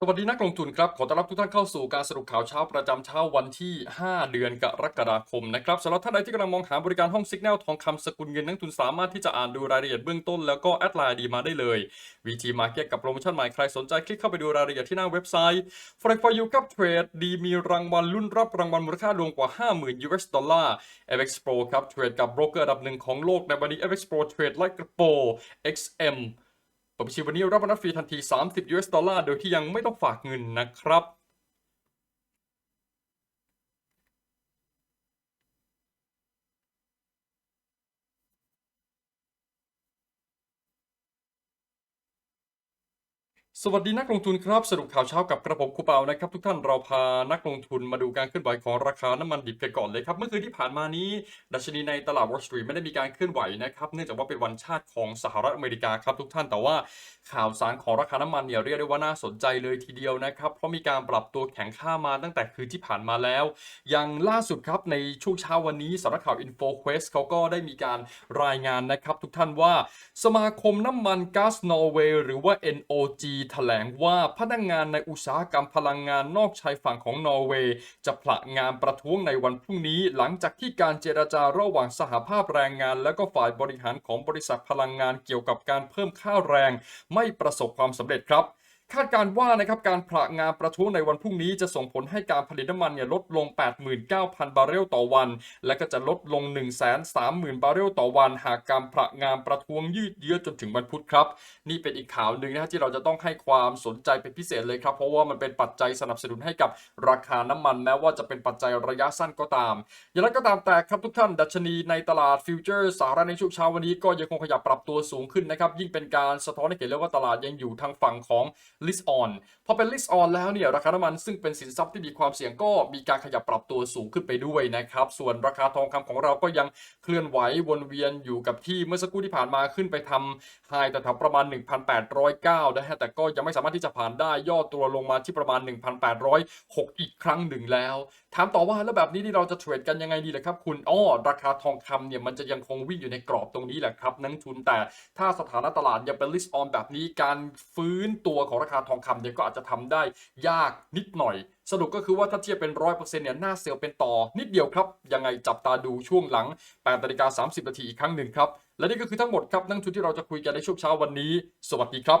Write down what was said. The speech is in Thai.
สวัสดีนักลงทุนครับ ขอต้อนรับทุกท่านเข้าสู่การสรุปข่าวเช้าประจำเช้าวันที่ 5 เดือนกรกฎาคมนะครับสำหรับท่านใดที่กำลังมองหาบริการห้องสิกแนลทองคำสกุลเงินนักลงทุนสามารถที่จะอ่านดูรายละเอียดเบื้องต้นแล้วก็แอดไลน์ดีมาได้เลย VT Market กับโปรโมชั่นใหม่ใครสนใจคลิกเข้าไปดูรายละเอียดที่หน้าเว็บไซต์ Forex for you กับเทรดดีมีรางวัลรุ่นรับรางวัลมูลค่ารวมกว่า 50,000 US ดอลลาร์ FX Pro ครับเทรดกับโบรกเกอร์อันดับหนึ่งของโลกในวันนี้ FX Pro เทรดไลค์กระโป XM เปิดบัญชีวันนี้รับรับฟรีทันที 30 US ดอลลาร์ โดยที่ยังไม่ต้องฝากเงินนะครับ สวัสดีนักลงทุนครับสรุปข่าวเช้ากับกระผมคูเปานะครับ ทุกท่านเราพานักลงทุนมาดูการเคลื่อนไหวของราคาน้ำมันดิบกันก่อนเลยครับ เมื่อคืนที่ผ่านมานี้ ดัชนีในตลาด Wall Street ไม่ได้มีการเคลื่อนไหวนะครับเนื่องจากว่าเป็นวันชาติของสหรัฐอเมริกาครับทุกท่านแต่ว่าข่าวสารของราคาน้ำมันเนี่ยเรียกได้ว่าน่าสนใจเลยทีเดียวนะครับ เพราะมีการปรับตัวแข็งค่ามาตั้งแต่คืนที่ผ่านมาแล้ว อย่างล่าสุดครับในช่วงเช้าวันนี้สำนักข่าว InfoQuest เขาก็ได้มีการรายงานนะครับ ทุกท่านว่า สมาคมน้ำมันก๊าซนอร์เวย์หรือว่า NOG แถลงว่าพนักงานในอุตสาหกรรมพลังงานนอกชายฝั่งของนอร์เวย์ จะผละงานประท้วงในวันพรุ่งนี้ หลังจากที่การเจรจาระหว่างสหภาพแรงงาน และก็ฝ่ายบริหารของบริษัทพลังงานเกี่ยวกับการเพิ่มค่าแรง ไม่ประสบความสำเร็จครับ คาดการว่านะครับการผละงานประท้วงในวันพรุ่งนี้จะส่งผลให้การผลิตน้ำมันเนี่ยลดลง 89,000 บาร์เรลต่อวัน และก็จะลดลง 130,000 บาร์เรลต่อวัน หากการผละงานประท้วงยืดเยื้อจนถึงวันพุธครับ นี่เป็นอีกข่าวหนึ่งนะฮะที่เราจะต้องให้ความสนใจเป็นพิเศษเลยครับ เพราะว่ามันเป็นปัจจัยสนับสนุนให้กับราคาน้ำมันแม้ว่าจะเป็นปัจจัยระยะสั้นก็ตาม อย่างไรก็ตามแต่ครับทุกท่านดัชนีในตลาดฟิวเจอร์สหรัฐในช่วงเช้าวันนี้ก็ยังคงขยับปรับตัวสูงขึ้นนะครับยิ่งเป็นการสะท้อนให้เห็นเลยว่าตลาดยังอยู่ทางฝั่งของ list on พอเป็น list on แล้วเนี่ยราคาน้ำมันซึ่งเป็นสินทรัพย์ที่มีความเสี่ยงก็มีการขยับปรับตัวสูงขึ้นไปด้วยนะครับ ส่วนราคาทองคำของเราก็ยังเคลื่อนไหววนเวียนอยู่กับที่เมื่อสักครู่ที่ผ่านมาขึ้นไปทำไฮแต่แถวประมาณ 1,809นะฮะแต่ก็ยังไม่สามารถที่จะผ่านได้ย่อตัวลงมาที่ประมาณ 1,806 อีกครั้งหนึ่งแล้ว ถามต่อว่าแล้วแบบนี้ที่เราจะเทรดกันยังไงดีล่ะครับ คุณอ้อราคาทองคำเนี่ยมันจะยังคงวิ่งอยู่ในกรอบตรงนี้แหละครับนักทุนแต่ถ้าสถานะตลาดยังเป็น list on แบบนี้การฟื้นตัวของราคาทองคำเนี่ยก็อาจจะทำได้ยากนิดหน่อย สรุปก็คือว่าถ้าเทียบเป็นร้อยเปอร์เซ็นต์เนี่ยหน้าเซลล์เป็นต่อนิดเดียวครับยังไงจับตาดูช่วงหลัง8นาฬิกา30นาทีอีกครั้งหนึ่งครับและนี่ก็คือทั้งหมดครับนักทุนที่เราจะคุยกันในช่วงเช้าวันนี้ สวัสดีครับ